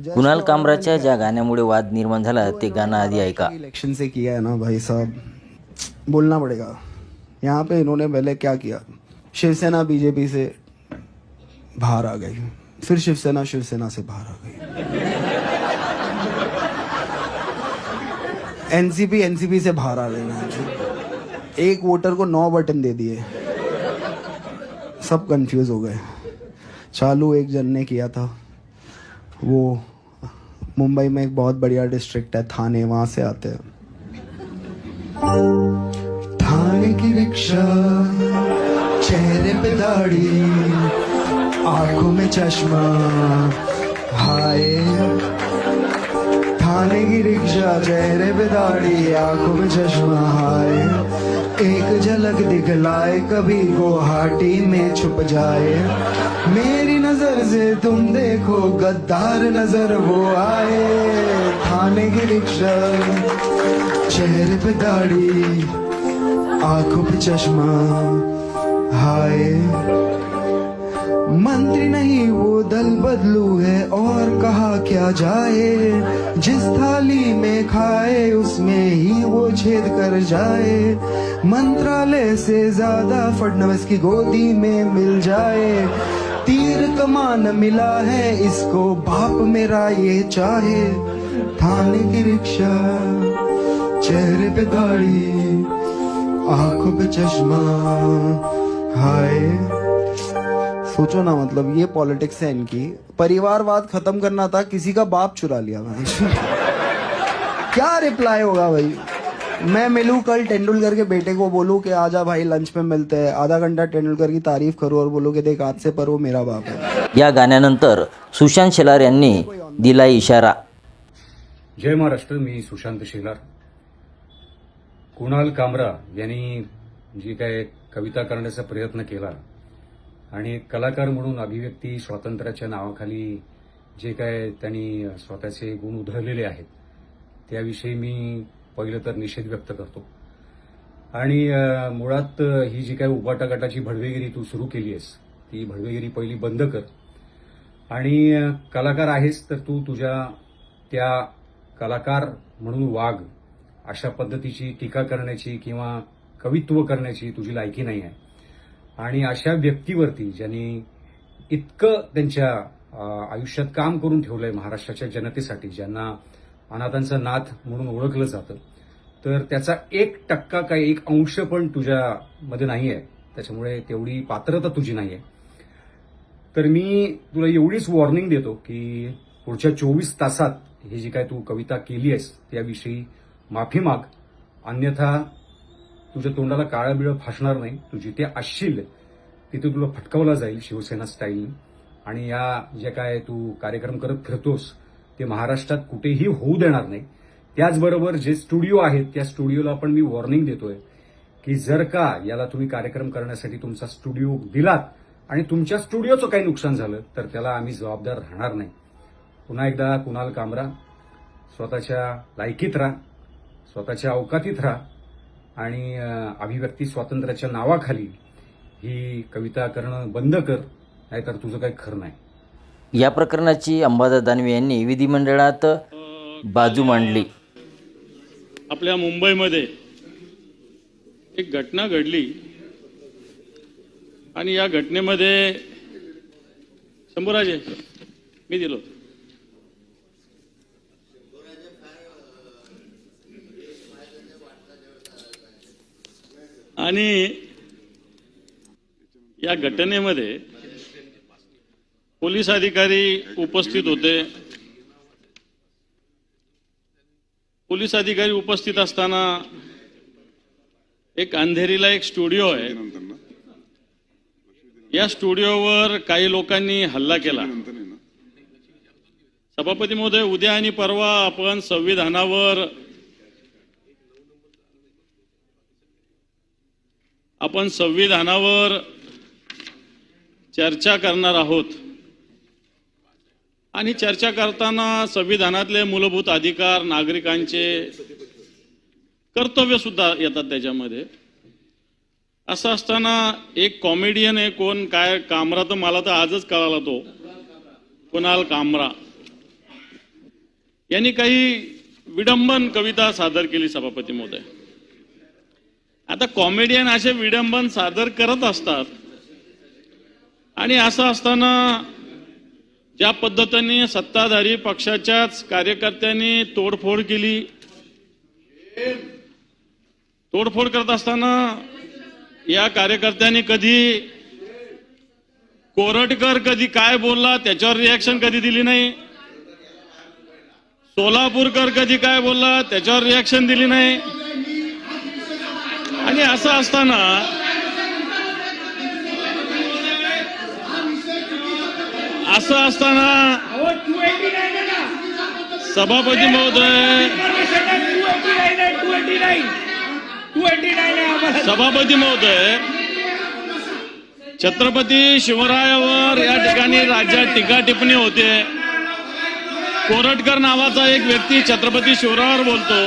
कुणाल कामराच्या ज्या गाण्यामुळे वाद निर्माण झाला, ते गाणं आधी ऐका. इलेक्शन से किया है ना भाई साहब. बोलना पड़ेगा. यहाँ पे इन्होंने पहले क्या किया? शिवसेना बीजेपी से बाहर आ गई. फिर शिवसेना शिवसेना से बाहर आ गई. एनसीपी एनसीपी से बाहर आ गई एक वोटर को नौ बटन दे दिए. सब कंफ्यूज हो गए. चालू एक जन ने किया था. वो मुंबई में एक बहुत बढ़िया डिस्ट्रिक्ट है, थाने, वहाँ से आते हैं। थाने की रिक्शा, चेहरे पे दाढ़ी, आँखों में चश्मा, हाय। थाने की रिक्शा, चेहरे पे दाढ़ी, आँखों में चश्मा, हाय। एक झलक दिखलाए, कभी गुवाहाटी में छुप जाए। मेरी नज़र से तुम देखो, गद्दार नज़र वो आए। थाने की रिक्शा, चेहरे पे दाढ़ी, आँखों पे चश्मा, हाय। मंत्री नहीं, वो दल बदलू है, और कहा क्या जाए। जिस थाली में खाए, उसमें ही वो छेद कर जाए। मंत्रालय से ज़्यादा फडनवीस की गोदी में मिल जाए। तीर कमान मिला है, इसको बाप मेरा ये चाहे। थाने की रिक्शा, चेहरे पे दाढ़ी आँखों पे चश्मा, हाय। सोचो ना मतलब ये पॉलिटिक्स है इनकी। परिवारवाद खत्म करना था, किसी का बाप चुरा लिया भाई क्या रिप्लाई होगा भाई? मैं मिलूं कल तेंदुलकर के बेटे को बोलूं कि आजा भाई लंच में मिलते हैं। आधा घंटा तेंदुलकर की तारीफ करूं और बोलूं कि देख आज से पर वो मेरा बाप है। या गाण्यानंतर सुशांत शेलार यांनी दिला इशारा। जय महाराष्ट्र मी सुशांत शेलार. कुणाल कामरा यांनी जी काय कविता करण्याचा प्रयत्न केला आणि एक कलाकार म्हणून अभिव्यक्ती स्वातंत्र्याच्या नावाखाली जे काय त्यांनी स्वतःचे गुण उधळलेले आहेत त्याविषयी मी पहिलं तर निषेध व्यक्त करतो. आणि मुळात ही जी काय उबाटा गटाची भडवेगिरी तू सुरू केली आहेस ती भडवेगिरी पहिली बंद कर. आणि कलाकार आहेस तर तू तुझ्या त्या कलाकार म्हणून वाघ. अशा पद्धतीची टीका करण्याची किंवा कवित्व करण्याची तुझी लायकी नाही आहे. आणि अशा व्यक्तीवरती ज्यांनी इतकं त्यांच्या आयुष्यात काम करून ठेवलंय महाराष्ट्राच्या जनतेसाठी ज्यांना अनाथांचा नाथ म्हणून ओळखलं जातं. तर त्याचा एक टक्का काय एक अंश पण तुझ्यामध्ये नाही आहे त्याच्यामुळे तेवढी पात्रता तुझी नाही आहे तर मी तुला एवढीच वॉर्निंग देतो की पुढच्या चोवीस तासात ही जी काय तू कविता केली आहेस त्याविषयी माफी माग. अन्यथा तुझ्या तोंडाला काळा बिळ फासणार नाही. तू जिथे असशील तिथे तुला फटकावला जाईल शिवसेना स्टाईलने आणि या जे काय तू कार्यक्रम करत फिरतोस ते महाराष्ट्रात कुठेही होऊ देणार नाही. त्याचबरोबर जे स्टुडिओ आहेत त्या स्टुडिओला पण मी वॉर्निंग देतोय की जर का याला तुम्ही कार्यक्रम करण्यासाठी तुमचा स्टुडिओ दिलात आणि तुमच्या स्टुडिओचं काही नुकसान झालं तर त्याला आम्ही जबाबदार राहणार नाही. पुन्हा एकदा कुणाल कामरा स्वतःच्या लायकीत राहा स्वतःच्या अवकातीत राहा आणि अभिव्यक्ती स्वातंत्र्याच्या नावाखाली ही कविता करणं बंद कर नाहीतर तुझं काही खरं नाही. या प्रकरणाची अंबादास दानवे यांनी विधिमंडळात बाजू मांडली. आपल्या मुंबईमध्ये एक घटना घडली आणि या घटनेमध्ये शंभूराजे मी दिलो आणि या घटनेमध्ये पोलीस अधिकारी उपस्थित होते. पोलीस अधिकारी उपस्थित असताना एक अंधेरीला एक स्टुडिओ आहे. या स्टुडिओवर काही लोकांनी हल्ला केला. सभापती महोदय उद्या आणि परवा आपण संविधानावर आपण संविधानावर चर्चा करणार आहोत. आणि चर्चा करताना संविधानातले मूलभूत अधिकार नागरिकांचे कर्तव्य सुद्धा येतात त्याच्यामध्ये. असं असताना एक कॉमेडियन आहे कोण? काय? कामरा तर मला तर आजच कळाला तो. कुणाल कामरा. यांनी काही विडंबन कविता सादर केली सभापती महोदय. आता कॉमेडियन असे विडंबन सादर करत असतात. आणि असं असताना ज्या पद्धतीने सत्ताधारी पक्षाच्याच कार्यकर्त्यांनी तोडफोड केली तोडफोड करत असताना या कार्यकर्त्यांनी कधी कोरटकर कधी काय बोलला त्याच्यावर रिॲक्शन कधी दिली नाही सोलापूरकर कधी काय बोलला त्याच्यावर रिॲक्शन दिली नाही. आणि असं असताना असं असताना सभापती महोदय सभापती महोदय छत्रपती शिवरायावर या ठिकाणी राज्यात टीका टिप्पणी होते. कोरटकर नावाचा एक व्यक्ती छत्रपती शिवरायावर बोलतो.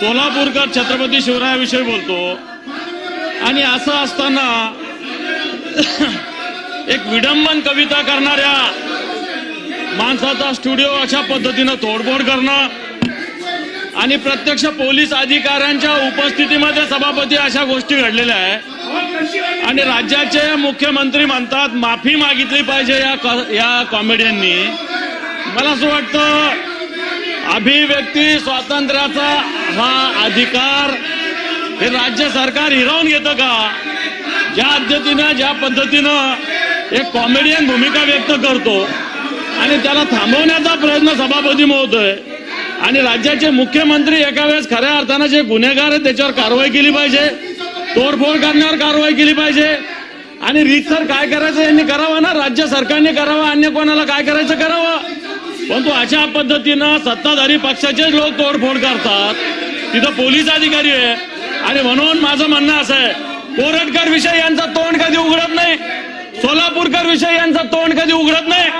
सोलापूरकर छत्रपती शिवरायाविषयी बोलतो. आणि असं असताना एक विडंबन कविता करणाऱ्या माणसाचा स्टुडिओ अशा पद्धतीनं तोडफोड करणं आणि प्रत्यक्ष पोलीस अधिकाऱ्यांच्या उपस्थितीमध्ये सभापती अशा गोष्टी घडलेल्या आहे. आणि राज्याचे मुख्यमंत्री म्हणतात माफी मागितली पाहिजे या या कॉमेडियननी. मला असं वाटतं अभिव्यक्ती स्वातंत्र्याचा हा अधिकार हे राज्य सरकार हिरावून घेतं का? ज्या पद्धतीनं ज्या पद्धतीनं एक कॉमेडियन भूमिका व्यक्त करतो आणि त्याला थांबवण्याचा प्रयत्न सभापती महोदय आणि राज्याचे मुख्यमंत्री एका वेळेस खऱ्या अर्थानं जे गुन्हेगार आहेत त्याच्यावर कारवाई केली पाहिजे तोडफोड करण्यावर कारवाई केली पाहिजे. आणि रीतसर काय करायचं यांनी करावं ना? राज्य सरकारने करावं अन्य कोणाला काय करायचं करावं? परंतु अशा पद्धतीनं सत्ताधारी पक्षाचे लोक तोडफोड करतात. तिथं पोलीस अधिकारी आहे आणि म्हणून माझं म्हणणं असं आहे कोरटकर विषय यांचा तोंड कधी उघडत नाही? सोलापूरकर विषय यांचा तोंड कधी उघडत नाही.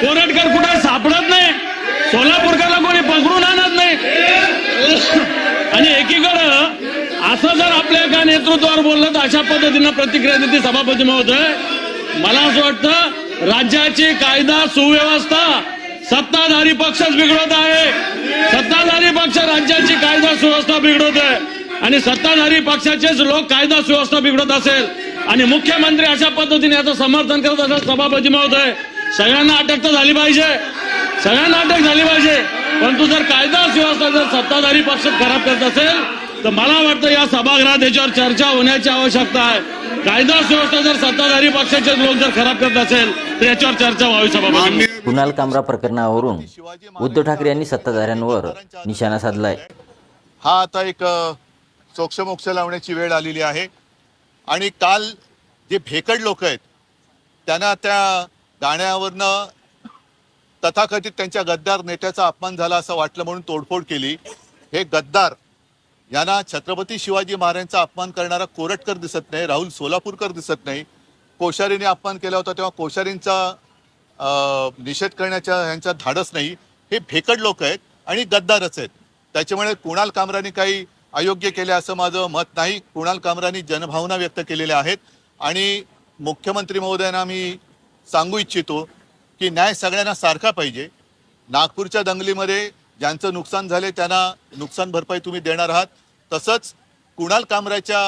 कोरटकर कुठे सापडत नाही. सोलापूरकरला कोणी पकडून आणत नाही. आणि एकीकडं असं जर आपल्या एका नेतृत्वावर बोललं तर अशा पद्धतीनं प्रतिक्रिया देते सभापती महोदय. मला असं वाटतं राज्याची कायदा सुव्यवस्था सत्ताधारी पक्षच बिघडवत आहे. सत्ताधारी पक्ष राज्याची कायदा सुव्यवस्था बिघडवत आहे. आणि सत्ताधारी पक्षाचेच लोक कायदा सुव्यवस्था बिघडत असेल. आणि मुख्यमंत्री अशा पद्धतीने याचं समर्थन करत असेल सभापती महोदय सगळ्यांना अटक तर झाली पाहिजे. सगळ्यांना अटक झाली पाहिजे. परंतु जर कायदा सुव्यवस्था जर सत्ताधारी पक्ष खराब करत असेल तर मला वाटतं या सभागृहात याच्यावर चर्चा होण्याची आवश्यकता आहे. कायदा सुव्यवस्था जर सत्ताधारी पक्षाचे लोक जर खराब करत असेल तर याच्यावर चर्चा व्हावी सभापती कुणाल कामरा प्रकरणावरून उद्धव ठाकरे यांनी सत्ताधाऱ्यांवर निशाणा साधलाय. हा आता एक अ, सोक्षमोक्ष लावण्याची वेळ आलेली आहे. आणि काल जे भेकड लोक आहेत त्यांना त्या गाण्यावरनं तथाकथित त्यांच्या गद्दार नेत्याचा अपमान झाला असं वाटलं म्हणून तोडफोड केली. हे गद्दार यांना छत्रपती शिवाजी महाराजांचा अपमान करणारा कोरटकर दिसत नाही राहुल सोलापूरकर दिसत नाही. कोश्यारीने अपमान केला होता तेव्हा कोश्यारींचा निषेध करण्याच्या ह्यांचा धाडस नाही. हे भेकड लोक आहेत आणि गद्दारच आहेत. त्याच्यामुळे कुणाल कामराने काही अयोग्य केले असं माझं मत नाही. कुणाल कामरानी जनभावना व्यक्त केलेल्या आहेत. आणि मुख्यमंत्री महोदयांना मी सांगू इच्छितो की न्याय सगळ्यांना सारखा पाहिजे. नागपूरच्या दंगलीमध्ये ज्यांचं नुकसान झाले त्यांना नुकसान भरपाई तुम्ही देणार आहात. तसंच कुणाल कामराच्या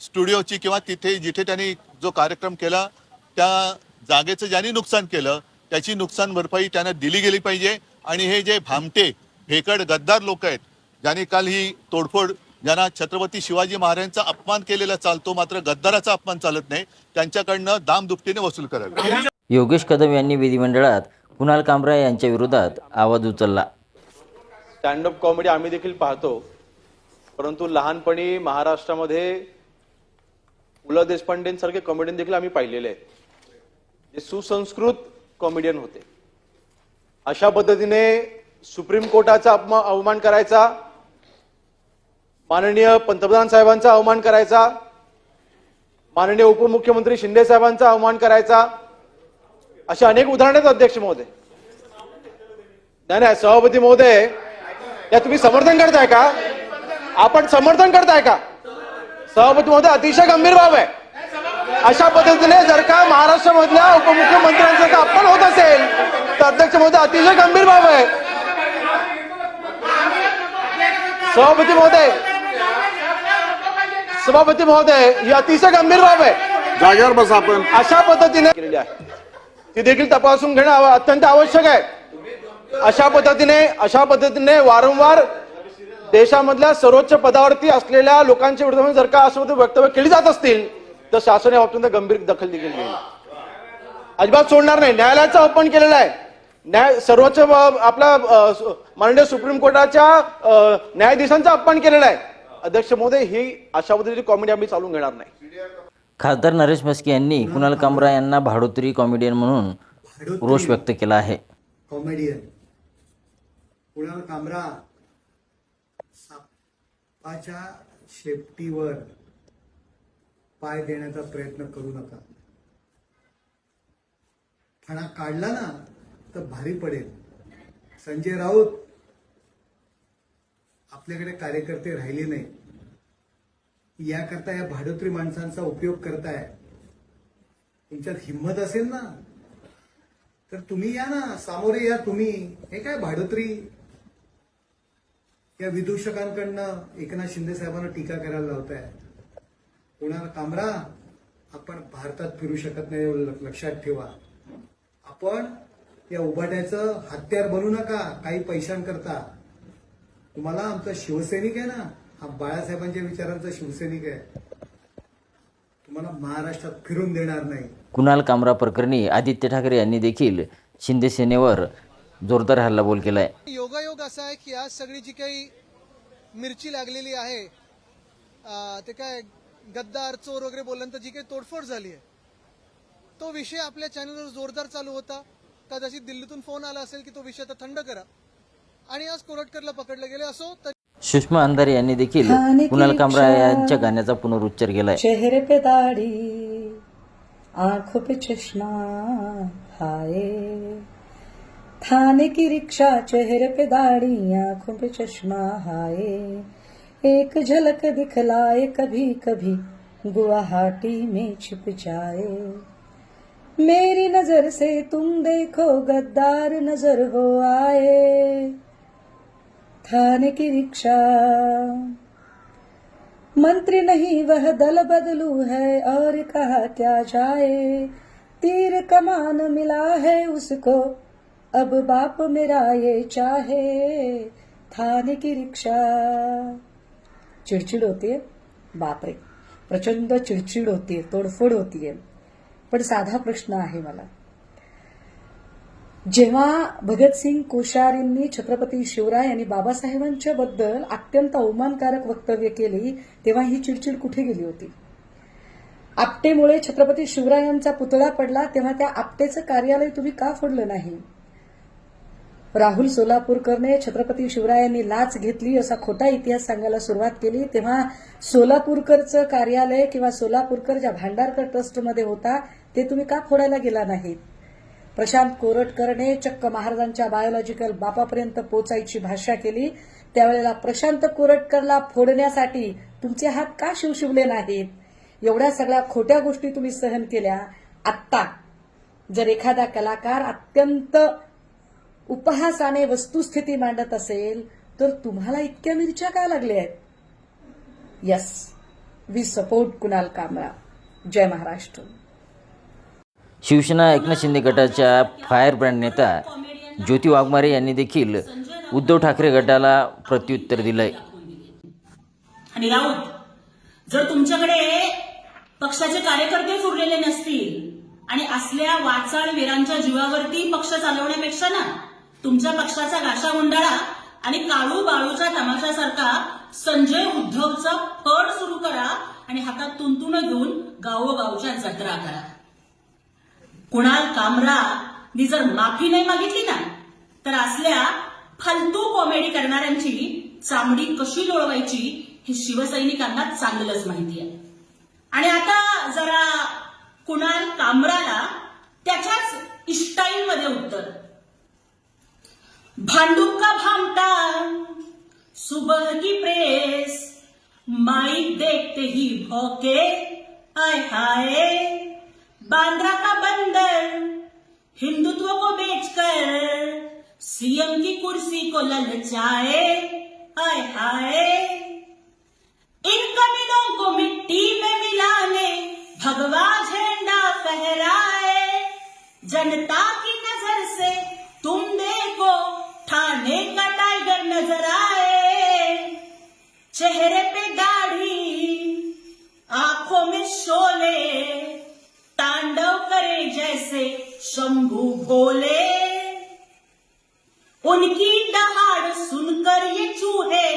स्टुडिओची किंवा तिथे जिथे त्यांनी जो कार्यक्रम केला त्या जागेचं ज्यांनी नुकसान केलं त्याची नुकसान भरपाई त्यांना दिली गेली पाहिजे. आणि हे जे भामटे भेकड गद्दार लोक आहेत ज्यांनी काल ही तोडफोड ज्यांना छत्रपती शिवाजी महाराजांचा अपमान केलेला चालतो मात्र गद्दाराचा अपमान चालत नाही त्यांच्याकडनं दाम दुपटीने वसूल करावे. योगेश कदम यांनी विधिमंडळात कुणाल कामरा यांच्या विरोधात आवाज उचलला. स्टँडअप कॉमेडी आम्ही देखील पाहतो परंतु लहानपणी महाराष्ट्रामध्ये पु ल देशपांडेंसारखे कॉमेडियन देखील आम्ही पाहिलेले आहेत. जे सुसंस्कृत कॉमेडियन होते. अशा पद्धतीने सुप्रीम कोर्टाचा अपमा अवमान करायचा माननीय पंतप्रधान साहेबांचा अवमान करायचा माननीय उपमुख्यमंत्री शिंदे साहेबांचा अवमान करायचा अशी अनेक उदाहरणे आहेत अध्यक्ष महोदय. नाही नाही सभापती महोदय या तुम्ही समर्थन करताय का? आपण समर्थन करताय का? सभापती महोदय अतिशय गंभीर बाब आहे. अशा पद्धतीने जर का महाराष्ट्रामधल्या उपमुख्यमंत्र्यांचा जर का अपमान होत असेल तर अध्यक्ष महोदय अतिशय गंभीर बाब आहे. सभापती महोदय सभापती महोदय ही अतिशय गंभीर बाब आहे. जागेवर बसा आपण. अशा पद्धतीने केलेली आहे. ती देखील तपासून घेणं अत्यंत आवश्यक आहे. अशा पद्धतीने अशा पद्धतीने वारंवार देशामधल्या सर्वोच्च पदावरती असलेल्या लोकांच्या विरोधात जर का असं वक्तव्य केली जात असतील तर शासन या बाबतीत गंभीर दखल देखील घेईल. अजिबात सोडणार नाही. न्यायालयाचा अपमान केलेला आहे. न्याय सर्वोच्च आपला माननीय सुप्रीम कोर्टाच्या न्यायाधीशांचा अपमान केलेला आहे. अध्यक्ष महोदय ही अशा पद्धतीची कॉमेडी आम्ही चालून घेणार नाही. खासदार नरेश म्हस्के यांनी कुणाल कामरा यांना भाडोत्री कॉमेडियन म्हणून रोष व्यक्त केला आहे. कॉमेडियन कुणाल कामरा सापाच्या शेपटीवर पाय देण्याचा प्रयत्न करू नका. फणा काढला ना तर भारी पडेल. संजय राऊत आपल्याकडे कार्यकर्ते राहिले नाही याकरता या भाडोत्री माणसांचा उपयोग करताय. तुमच्यात हिंमत असेल ना? तर तुम्ही या ना सामोरे या तुम्ही. हे काय भाडोत्री? या विदूषकांकडनं एकनाथ शिंदे साहेबांना टीका करायला लावताय. कोणाला कामरा? आपण भारतात फिरू शकत नाही लक्षात ठेवा. आपण या उभाट्याचं हत्यार बनू नका काही पैशांकरता. तुम्हाला आमचा शिवसैनिक आहे ना हा बाळासाहेबांच्या विचारांचा शिवसैनिक आहे. तुम्हाला महाराष्ट्रात फिरून देणार नाही. कुणाल कामरा प्रकरणी आदित्य ठाकरे यांनी देखील शिंदे सेनेवर जोरदार हल्लाबोल केला आहे योगायोग असा आहे की आज सगळी जी काही मिरची लागलेली आहे अं, ते काय गद्दार चोर वगैरे बोलल्यानंतर जी काही तोडफोड झाली आहे तो विषय आपल्या चॅनलवर जोरदार चालू होता. कदाचित दिल्लीतून फोन आला असेल की तो विषय आता थंड करा. आणि आज कोरटकरला पकडले गेले असो तर सुषमा अंधारे यांनी देखील कुणाल कामरा यांच्या गाण्याचा पुनरुच्चार केला आहे चेहरे पे दाढ़ी आंखों पे चश्मा हाय. थाने की रिक्शा चेहरे पे दाढ़ी आंखों पे चश्मा हाय. एक झलक दिखलाए कभी कभी गुवाहाटी में छिप जाए. मेरी नजर से तुम देखो गद्दार नजर हो आए. थाने की रिक्शा। मंत्री नहीं, वह दल बदलू है और कहा क्या जाए। तीर कमान मिला है उसको, अब बाप मेरा ये चाहे। थाने की रिक्शा। चिडचिड होतीये बापरे प्रचंड चिडचिड होती है, तोडफोड होतीये पण साधा प्रश्न आहे मला। जेव्हा भगतसिंग कोश्यारींनी छत्रपती शिवराय आणि बाबासाहेबांच्या बद्दल अत्यंत अवमानकारक वक्तव्य केली तेव्हा ही चिडचिड कुठे गेली होती? आपटेमुळे छत्रपती शिवरायांचा पुतळा पडला तेव्हा त्या आपटेचं कार्यालय तुम्ही का फोडलं नाही? राहुल सोलापूरकरने छत्रपती शिवरायांनी लाच घेतली असा खोटा इतिहास सांगायला सुरुवात केली तेव्हा सोलापूरकरचं कार्यालय किंवा सोलापूरकर ज्या भांडारकर ट्रस्टमध्ये होता ते तुम्ही का फोडायला गेला नाहीत? प्रशांत कोरटकरने चक्क महाराजांच्या बायोलॉजिकल बापापर्यंत पोचायची भाषा केली. त्यावेळेला प्रशांत कोरटकरला फोडण्यासाठी तुमचे हात का शिवशिवले नाहीत? एवढ्या सगळ्या खोट्या गोष्टी तुम्ही सहन केल्या. आत्ता जर एखादा कलाकार अत्यंत उपहासाने वस्तुस्थिती मांडत असेल तर तुम्हाला इतक्या मिरच्या का लागल्या आहेत? Yes we support Kunal Kamra जय महाराष्ट्र. शिवसेना एकनाथ शिंदे गटाच्या फायर ब्रँड नेता ज्योती वाघमारे यांनी देखील उद्धव ठाकरे गटाला प्रत्युत्तर दिलंय. आणि राऊत जर तुमच्याकडे पक्षाचे कार्यकर्तेच उरलेले नसतील आणि असल्या वाचाळ वीरांच्या जीवावरती पक्ष चालवण्यापेक्षा ना तुमच्या पक्षाचा गाशा गुंडाळा आणि काळू बाळूच्या तमाशासारखा संजय उद्धवचा फड सुरू करा आणि हातात तुंतुण घेऊन गावोगावच्या जत्रा करा. कुणाल कामरा मी जर माफी नाही मागितली ना तर असल्या फालतू कॉमेडी करणाऱ्यांची चामडी कशी लोळवायची हे शिवसैनिकांना चांगलंच माहिती आहे आणि आता जरा कुणाल कामराला त्याच्याच इस्टाईलमध्ये उत्तर. भांडू का भामटा सुबह की प्रेस माई देखते ही भोके आय हाय. बांद्रा का बंदर, हिंदुत्व को बेचकर सीएम की कुर्सी को ललचाए हाय हाय। इन कमीनों को मिट्टी में मिलाने भगवा झंडा फहराए। जनता की नज़र से तुम देखो, ठाणे का टाइगर नज़र आए। चेहरे पे दाढ़ी, आँखों में शोले जैसे शंभू भोले उनकी दहाड़ सुनकर ये चूहे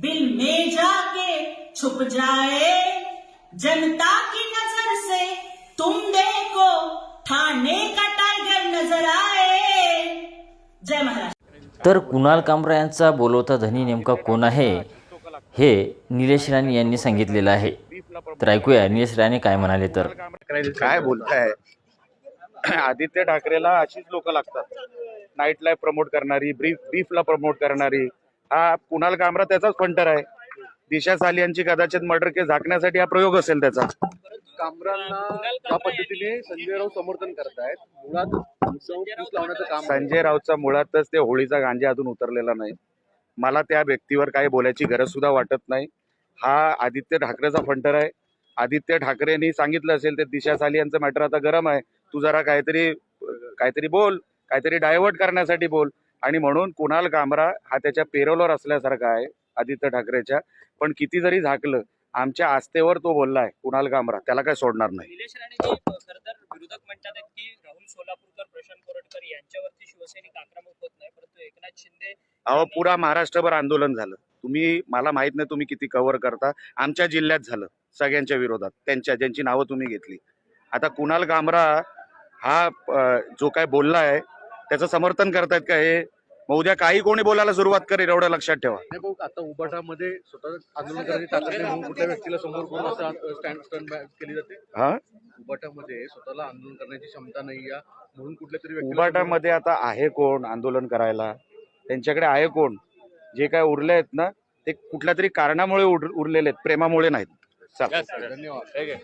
बिल में जाके छुप जाए. जनता की नजर से तुम देखो ठाणे का टाइगर नजर आए. जय महाराष्ट्र तर कुणाल कामरा यांचा बोलवता धनी नेमका कोण आहे हे निलेश राणे यांनी सांगितलेलं आहे. तर ऐकूया निलेश राणे काय म्हणाले तर. काय बोलताय? आदित्य ठाकरेला अशीच लोक लागतात. नाईट लाईफ प्रमोट करणारी ब्रीफ बीफला प्रमोट करणारी. हा कुणाल कामरा त्याचाच फंटर आहे. दिशा सालियांची कदाचित मर्डर केस झाकण्यासाठी हा प्रयोग असेल त्याचा. कामरांना त्या पद्धतीने संजय राऊत समर्थन करतायत. मुळात मुद्दाम फूस लावण्याचं काम आहे. संजय राऊतचा मुळातच ते होळीचा गांजा अजून उतरलेला नाही. मला त्या व्यक्तीवर काही बोलायची गरज सुद्धा वाटत नाही. हा आदित्य ठाकरेचा फंटर आहे. आदित्य ठाकरेंनी सांगितलं असेल ते दिशा साली यांचं मॅटर आता गरम आहे. तू जरा काहीतरी काहीतरी बोल काहीतरी डायव्हर्ट करण्यासाठी बोल. आणि म्हणून कुणाल कामरा हा त्याच्या पेरोलवर असल्यासारखा आहे आदित्य ठाकरेच्या. पण किती जरी झाकलं आमच्या आस्थेवर तो बोललाय कुणाल कामरा. त्याला काय सोडणार नाही. विरोधक म्हणतात की राहुल सोलापूरकर प्रशांत कोरटकर यांच्यावरती शिवसैनिक आक्रमक होत नाही परंतु एकनाथ शिंदे अहो पुरा महाराष्ट्रभर आंदोलन झालं. तुम्ही मला माहीत नाही तुम्ही किती कव्हर करता. आमच्या जिल्ह्यात झालं सगळ्यांच्या विरोधात. त्यांच्या ज्यांची नावं तुम्ही घेतली. आता कुणाल कामरा हा जो काय बोलला आहे त्याचं समर्थन करतायत का हे? मग उद्या काही कोणी बोलायला सुरुवात करेल एवढं लक्षात ठेवा. नाही भाऊ आता उबाटामध्ये स्वतः आंदोलन करण्याची ताकद नाही म्हणून कुठल्या व्यक्तीला समोर करून असं स्टँड स्टँड केली जाते? हा? उबाटामध्ये स्वतःला आंदोलन करण्याची क्षमता नाही या म्हणून कुठल्या तरी उबाटामध्ये आता आहे कोण आंदोलन करायला? त्यांच्याकडे आहे कोण? जे काय उरले आहेत ना ते कुठल्या तरी कारणामुळे उर- उरलेले आहेत प्रेमामुळे नाहीत. धन्यवाद.